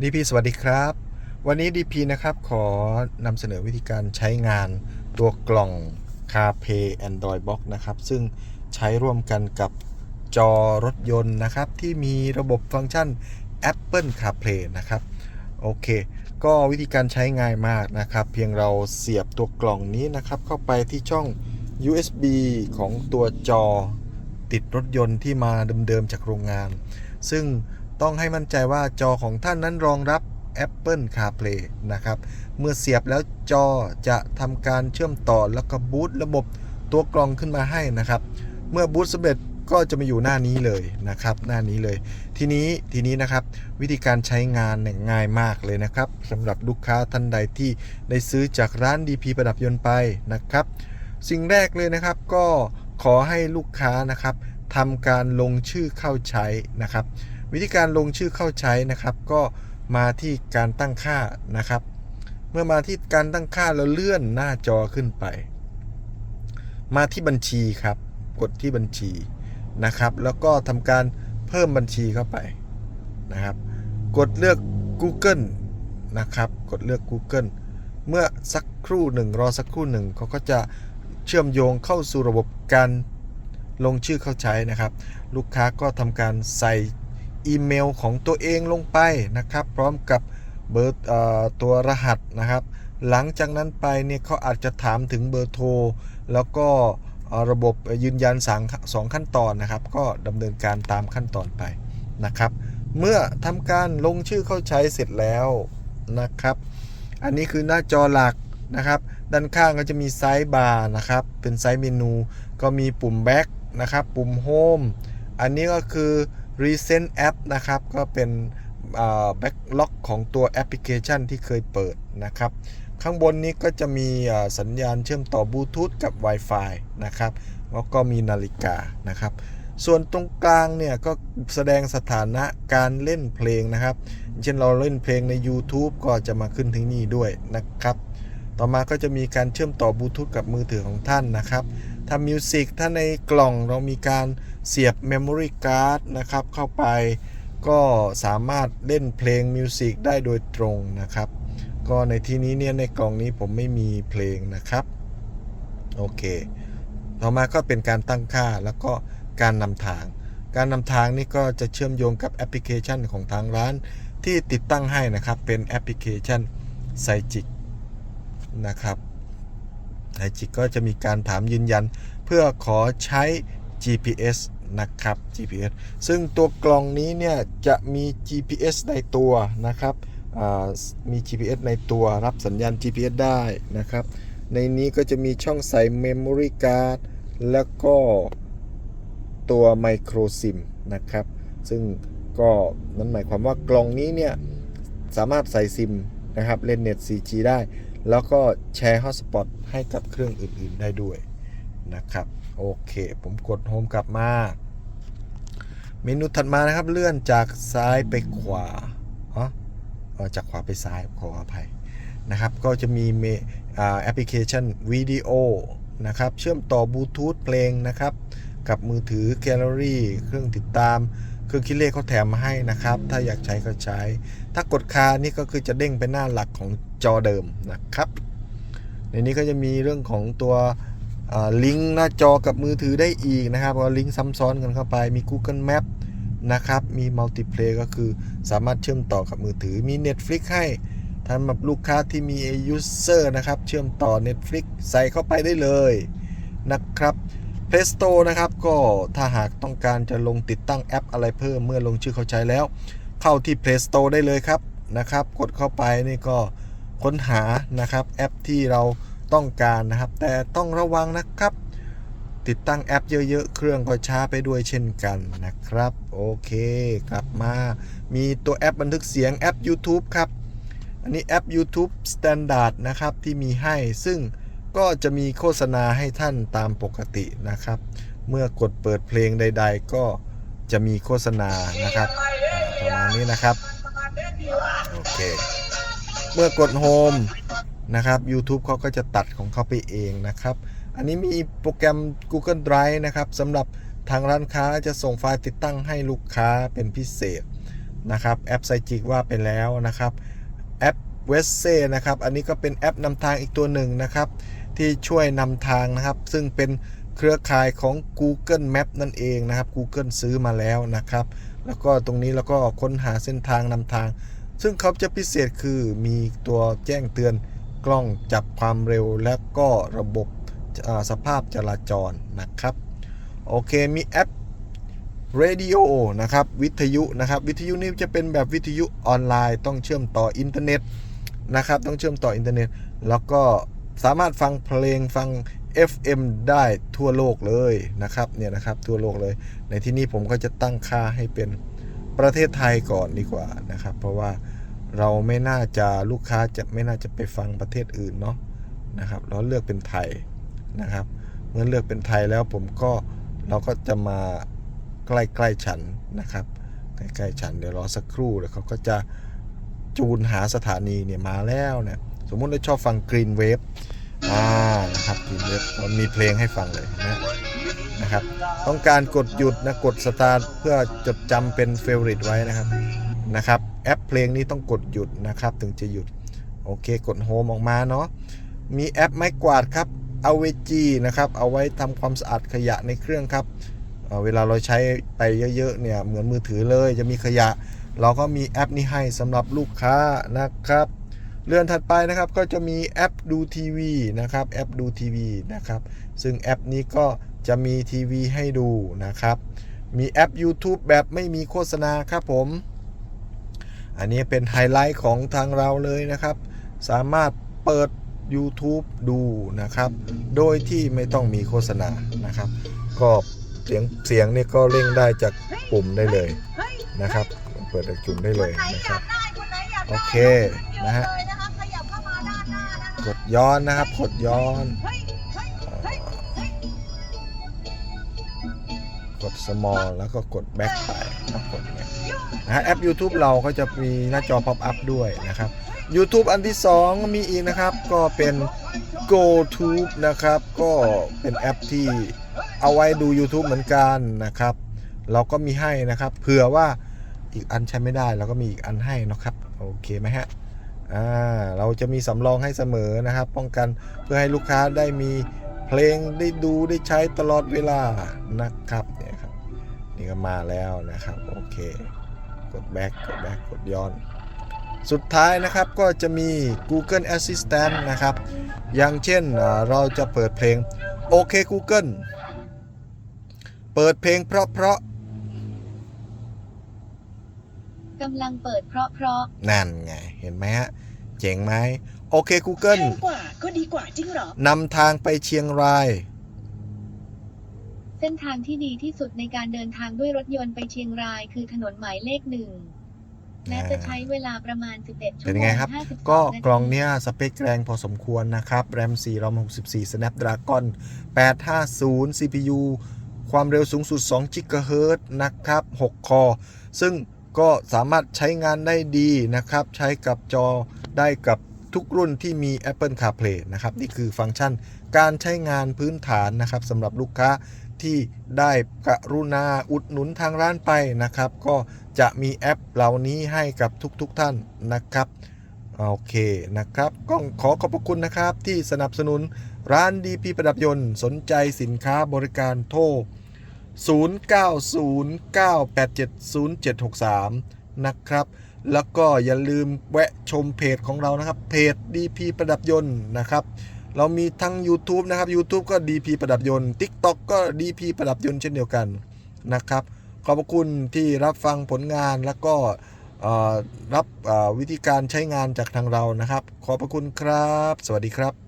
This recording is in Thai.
DP สวัสดีครับ วันนี้ DP นะครับขอนำเสนอวิธีการใช้งานตัวกล่อง CarPlay Android Box นะครับ ซึ่งใช้ร่วมกันกับจอรถยนต์นะครับ ที่มีระบบฟังก์ชัน Apple CarPlay นะครับ โอเค ก็วิธีการใช้ง่ายมากนะครับ เพียงเราเสียบตัวกล่องนี้นะครับ เข้าไปที่ช่อง USB ของตัวจอติดรถยนต์ที่มาเดิมๆจากโรงงาน ซึ่ง ต้องให้มั่นใจว่าจอของท่านนั้นรองรับ Apple CarPlay นะครับ เมื่อเสียบแล้วจอจะทำการเชื่อมต่อแล้วก็บูตระบบตัวกล่องขึ้นมาให้นะครับ เมื่อบูตสำเร็จก็จะมาอยู่หน้านี้เลยนะครับ หน้านี้เลย ทีนี้ทีนี้นะครับ วิธีการใช้งานเนี่ยง่ายมากเลยนะครับสำหรับลูกค้าท่านใดที่ได้ซื้อจากร้าน DP ประดับยนต์ไปนะครับ สิ่งแรกเลยนะครับก็ขอให้ลูกค้านะครับทำการลงชื่อเข้าใช้นะครับ วิธีการลงชื่อเข้าใช้นะครับก็มาที่การตั้งค่านะครับ เมื่อมาที่การตั้งค่าแล้วเลื่อนหน้าจอขึ้นไป มาที่บัญชีครับ กดที่บัญชีนะครับ แล้วก็ทำการเพิ่มบัญชีเข้าไปนะครับ กดเลือก Google นะครับ กดเลือก Google เมื่อสักครู่หนึ่งรอสักครู่หนึ่งเขาก็จะเชื่อมโยงเข้าสู่ระบบการลงชื่อเข้าใช้นะครับ ลูกค้าก็ทำการใส่ อีเมลของตัวเองลงไปนะครับ พร้อมกับเบอร์ตัวรหัสนะครับ หลังจากนั้นไปเนี่ยเขาอาจจะถามถึงเบอร์โทร แล้วก็ระบบยืนยันสังสองขั้นตอนนะครับ ก็ดำเนินการตามขั้นตอนไปนะครับ เมื่อทำการลงชื่อเข้าใช้เสร็จแล้วนะครับ อันนี้คือหน้าจอหลักนะครับ ด้านข้างก็จะมีไซส์บาร์นะครับ เป็นไซส์เมนู ก็มีปุ่ม Back นะครับ ปุ่ม Home อันนี้ก็คือ Recent App นะครับ ก็เป็นแบ็กล็อกของตัวแอปพลิเคชันที่เคยเปิดนะครับ ข้างบนนี้ก็จะมีสัญญาณเชื่อมต่อบลูทูธกับ Wi-Fi นะครับ แล้วก็มีนาฬิกานะครับ ส่วนตรงกลางเนี่ยก็แสดงสถานะการเล่นเพลงนะครับ เช่นเราเล่นเพลงใน YouTube ก็จะมาขึ้นที่นี่ด้วยนะครับ ต่อมาก็จะมีการเชื่อมต่อบลูทูธกับมือถือของท่านนะครับถ้ามิวสิกถ้าในกล่องเรามีการ เสียบ Memory Card นะครับเข้าไปก็สามารถเล่นเพลงมิวสิกได้โดยตรงนะครับ ก็ในที่นี้เนี่ยในกล่องนี้ผมไม่มีเพลงนะครับโอเค ต่อมาก็เป็นการตั้งค่าแล้วก็การนำทาง การนำทางนี่ก็จะเชื่อมโยงกับแอปพลิเคชันของทางร้านที่ติดตั้งให้นะครับ เป็นแอปพลิเคชันไซจิกนะครับไซจิกก็จะมีการถามยืนยัน เพื่อขอใช้ GPS นะครับ GPS ซึ่งตัวกล่องนี้เนี่ยจะมี GPS ในตัวนะครับมี GPS ในตัวรับสัญญาณ GPS ได้นะครับ ในนี้ก็จะมีช่องใส่ Memory Card แล้วก็ตัว Micro SIM นะครับ ซึ่งก็นั่นหมายความว่ากล่องนี้เนี่ย สามารถใส่ซิมนะครับ เล่นเน็ต 4G ได้ แล้วก็แชร์ฮอตสปอตให้กับเครื่องอื่น ๆ ได้ด้วย นะครับ โอเค ผมกดโฮมกลับมา เมนูถัดมานะครับเลื่อนจากซ้ายไปขวาอ๋อเออจากขวาไปซ้ายขออภัยนะครับ ก็จะมีเมแอปพลิเคชันวิดีโอนะครับ เชื่อมต่อบลูทูธเพลงนะครับ กับมือถือแกลเลอรี่เครื่องติดตามเครื่องคิดเลขเขาแถมมาให้นะครับ ถ้าอยากใช้ก็ใช้ ถ้ากดคานี่ก็คือจะเด้งไปหน้าหลักของจอเดิมนะครับ ในนี้ก็จะมีเรื่องของตัว ลิงก์หน้าจอกับมือถือได้อีกนะครับเอาลิงก์ซ้ำซ้อนกันเข้าไปมี Google Map นะครับ มี Multiplay ก็คือสามารถเชื่อมต่อกับมือถือมี Netflix ให้สำหรับลูกค้าที่มี user นะครับ เชื่อมต่อ Netflix ใส่เข้าไปได้เลยนะครับ Play Store นะครับ ก็ถ้าหากต้องการจะลงติดตั้งแอปอะไรเพิ่มเมื่อลงชื่อเขาใช้แล้ว เข้าที่ Play Store ได้เลยครับนะครับ กดเข้าไปนี่ก็ค้นหานะครับแอปที่เรา ต้องการนะครับ แต่ต้องระวังนะครับ ติดตั้งแอปเยอะๆ เครื่องก็ช้าไปด้วยเช่นกันนะครับ โอเค กลับมา มีตัวแอปบันทึกเสียงแอป YouTube ครับ อันนี้แอป YouTube Standard นะครับ ที่มีให้ ซึ่งก็จะมีโฆษณาให้ท่านตามปกตินะครับ เมื่อกดเปิดเพลงใด ๆ ก็จะมีโฆษณานะครับประมาณนี้นะครับ โอเค เมื่อกด Home นะครับ YouTube เขาก็จะตัดของเขาไปเองนะครับ อันนี้มีโปรแกรม Google Drive นะครับสำหรับทางร้านค้าจะส่งไฟล์ติดตั้งให้ลูกค้าเป็นพิเศษนะครับแอปไซจิกว่าไปแล้วนะครับแอปเวสเซนะครับอันนี้ก็เป็นแอปนำทางอีกตัวหนึ่งนะครับ ที่ช่วยนำทางนะครับ ซึ่งเป็นเครือข่ายของ Google Map นั่นเองนะครับ Google ซื้อมาแล้วนะครับ แล้วก็ตรงนี้แล้วก็ค้นหาเส้นทางนำทาง ซึ่งเขาจะพิเศษคือมีตัวแจ้งเตือน กล้องจับความเร็วและก็ระบบสภาพจราจรนะครับ โอเคมีแอป Radio นะครับวิทยุนะครับวิทยุนี่จะเป็นแบบวิทยุออนไลน์ ต้องเชื่อมต่ออินเทอร์เน็ตนะครับต้องเชื่อมต่ออินเทอร์เน็ต แล้วก็สามารถฟังเพลงฟัง FM ได้ทั่วโลกเลยนะครับเนี่ยนะครับทั่วโลกเลย ในที่นี้ผมก็จะตั้งค่าให้เป็นประเทศไทยก่อนดีกว่านะครับ เพราะว่า เราไม่น่าจะลูกค้าจะไม่น่าจะไปฟังประเทศอื่นเนาะนะครับเราเลือกเป็นไทยนะครับ เมื่อเลือกเป็นไทยแล้วผมก็เราก็จะมาใกล้ๆฉันนะครับใกล้ๆฉันเดี๋ยวรอสักครู่แล้วเขาก็จะจูนหาสถานีเนี่ยมาแล้วเนี่ยสมมุติเราชอบฟัง Green Wave อ่านะครับ Green Wave เรามีเพลงให้ฟังเลยนะนะครับ ต้องการกดหยุดนะกดสตาร์ทเพื่อจดจำเป็นเฟเวอริตไว้นะครับ นะครับ แอปเพลงนี้ต้องกดหยุดนะครับ ถึงจะหยุด โอเค กดโฮมออกมาเนาะ มีแอปไม้กวาดครับเอาเวจีนะครับ เอาไว้ทำความสะอาดขยะในเครื่องครับเเวลาเราใช้ไปเยอะๆเนี่ย เหมือนมือถือเลย จะมีขยะ เราก็มีแอปนี้ให้สำหรับลูกค้านะครับเลื่อนถัดไปนะครับก็จะมีแอปดูทีวีนะครับ แอปดูทีวีนะครับ ซึ่งแอปนี้ก็จะมีทีวีให้ดูนะครับ มีแอป YouTube แบบไม่มีโฆษณาครับผม อันนี้เป็นไฮไลท์ของทางเราเลยนะครับ สามารถเปิด YouTube ดูนะครับ โดยที่ไม่ต้องมีโฆษณานะครับ ก็เสียงเสียงนี่ก็เร่งได้จากปุ่มได้เลยนะครับ เปิดจากปุ่มได้เลยนะครับ โอเคนะฮะกดย้อนนะครับกดย้อนกด small แล้วก็กด back ไป แล้วกดเนี่ยนะฮะแอป YouTube เราก็จะมีหน้าจอ pop up ด้วยนะครับ YouTube อันที่ 2 มีอีกนะครับ ก็เป็น GoTube นะครับ ก็เป็นแอปที่เอาไว้ดู YouTube เหมือนกันนะครับ เราก็มีให้นะครับ เผื่อว่าอีกอันใช้ไม่ได้เราก็มีอีกอันให้นะครับโอเคไหมฮะอ่าเราจะมีสำรองให้เสมอนะครับ ป้องกันเพื่อให้ลูกค้าได้มีเพลงได้ดูได้ใช้ตลอดเวลานะครับเนี่ยครับ นี่ก็มาแล้วนะครับ โอเค กด back กด back กดย้อน สุดท้ายนะครับก็จะมี Google Assistant นะครับ อย่างเช่นอ่าเราจะเปิดเพลงโอเค Google เปิดเพลงเพราะเพราะกำลังเปิดเพราะเพราะๆนั่นไง เห็นไหมฮะ เจ๋งไหมโอเคแพ Google งกว่าก็ดีกว่าจริงเหรอนำทางไปเชียงรายเส้นทางที่ดีที่สุดในการเดินทางด้วยรถยนต์ไปเชียงราย คือถนนหมายเลขหนึ่งและจะใช้เวลาประมาณ 11ชั่เป็วนโมยังไงงครับ52ก็นาทีกล่องเนี้ยสเปคแรงพอสมควรนะครับ RAM 4 ROM 64 Snapdragon 850 CPU ความเร็วสูงสุด2 GHz นะครับ 6 คอ ซึ่งก็สามารถใช้งานได้ดีนะครับ ใช้กับจอได้กับทุกรุ่นที่มี Apple CarPlay นะครับ นี่คือฟังก์ชันการใช้งานพื้นฐานนะครับสำหรับลูกค้า ที่ได้กรุณาอุดหนุนทางร้านไปนะครับ ก็จะมีแอปเหล่านี้ให้กับทุกๆทท่านนะครับโอเคนะครับก็ขอขอบพระคุณนะครับที่สนับสนุนร้านดีพีประดับยนต์สนใจสินค้าบริการโทร 0909870763 นะครับ แล้วก็อย่าลืมแวะชมเพจของเรานะครับ เพจ DP ประดับยนต์นะครับ เรามีทั้ง YouTube นะครับ YouTube ก็ DP ประดับยนต์ TikTok ก็ DP ประดับยนต์เช่นเดียวกันนะครับ ขอบคุณที่รับฟังผลงานแล้วก็รับวิธีการใช้งานจากทางเรานะครับ ขอบพระคุณครับ สวัสดีครับ